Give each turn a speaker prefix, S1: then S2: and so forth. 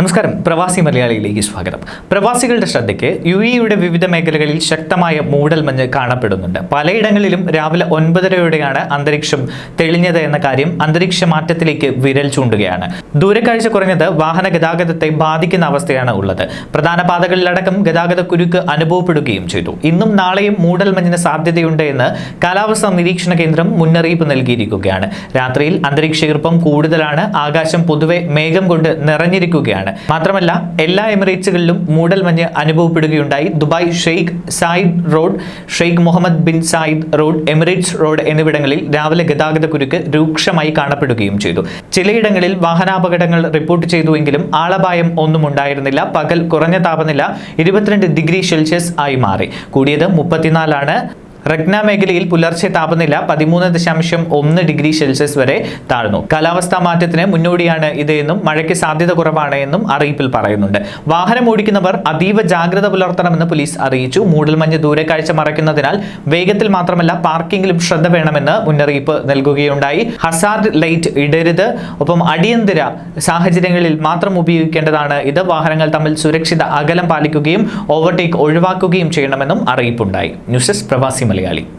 S1: നമസ്കാരം. പ്രവാസി മലയാളിയിലേക്ക് സ്വാഗതം. പ്രവാസികളുടെ ശ്രദ്ധയ്ക്ക് യു ഇയുടെ വിവിധ മേഖലകളിൽ ശക്തമായ മൂടൽമഞ്ഞ് കാണപ്പെടുന്നുണ്ട്. പലയിടങ്ങളിലും രാവിലെ ഒൻപതരയോടെയാണ് അന്തരീക്ഷം തെളിഞ്ഞത് എന്ന കാര്യം അന്തരീക്ഷ മാറ്റത്തിലേക്ക് വിരൽ ചൂണ്ടുകയാണ്. ദൂരക്കാഴ്ച കുറഞ്ഞത് വാഹന ഗതാഗതത്തെ ബാധിക്കുന്ന അവസ്ഥയാണ് ഉള്ളത്. പ്രധാന പാതകളിലടക്കം ഗതാഗത കുരുക്ക് അനുഭവപ്പെടുകയും ചെയ്തു. ഇന്നും നാളെയും മൂടൽമഞ്ഞിന് സാധ്യതയുണ്ട് എന്ന് കാലാവസ്ഥാ നിരീക്ഷണ കേന്ദ്രം മുന്നറിയിപ്പ് നൽകിയിരിക്കുകയാണ്. രാത്രിയിൽ അന്തരീക്ഷ ഈർപ്പം കൂടുതലാണ്. ആകാശം പൊതുവെ മേഘം കൊണ്ട് നിറഞ്ഞിരിക്കുകയാണ്. മാത്രമല്ല എല്ലാ എമിറേറ്റ്സുകളിലും മൂടൽമഞ്ഞ് അനുഭവപ്പെടുകയുണ്ടായി. Dubai Sheikh Zayed road Sheikh Mohammed bin Zayed road Emirates road എന്നിവിടങ്ങളിൽ രാവിലെ ഗതാഗത കുരുക്ക് രൂക്ഷമായി കാണപ്പെടുകയും ചെയ്തു. ചിലയിടങ്ങളിൽ വാഹനാപകടങ്ങൾ റിപ്പോർട്ട് ചെയ്തുവെങ്കിലും ആളപായം ഒന്നും ഉണ്ടായിരുന്നില്ല. പകൽ കുറഞ്ഞ താപനില ഇരുപത്തിരണ്ട് ഡിഗ്രി സെൽഷ്യസ് ആയി മാറി. കൂടിയത് മുപ്പത്തിനാലാണ്. റഗ്ന മേഖലയിൽ പുലർച്ചെ താപനില പതിമൂന്ന് ദശാംശം ഒന്ന് ഡിഗ്രി സെൽഷ്യസ് വരെ താഴ്ന്നു. കാലാവസ്ഥാ മാറ്റത്തിന് മുന്നോടിയാണ് ഇത് എന്നും മഴയ്ക്ക് സാധ്യത കുറവാണ് എന്നും അറിയിപ്പിൽ പറയുന്നുണ്ട്. വാഹനം ഓടിക്കുന്നവർ അതീവ ജാഗ്രത പുലർത്തണമെന്ന് പോലീസ് അറിയിച്ചു. മൂടൽമഞ്ഞ് ദൂരക്കാഴ്ച മറയ്ക്കുന്നതിനാൽ വേഗത്തിൽ മാത്രമല്ല പാർക്കിംഗിലും ശ്രദ്ധ വേണമെന്ന് മുന്നറിയിപ്പ് നൽകുകയുണ്ടായി. ഹസാർഡ് ലൈറ്റ് ഇടരുത്. ഒപ്പം അടിയന്തര സാഹചര്യങ്ങളിൽ മാത്രം ഉപയോഗിക്കേണ്ടതാണ് ഇത്. വാഹനങ്ങൾ തമ്മിൽ സുരക്ഷിത അകലം പാലിക്കുകയും ഓവർടേക്ക് ഒഴിവാക്കുകയും ചെയ്യണമെന്നും അറിയിപ്പുണ്ടായി. ന്യൂസ് ഡെസ്ക് പ്രവാസി മലയാളി. legalidad.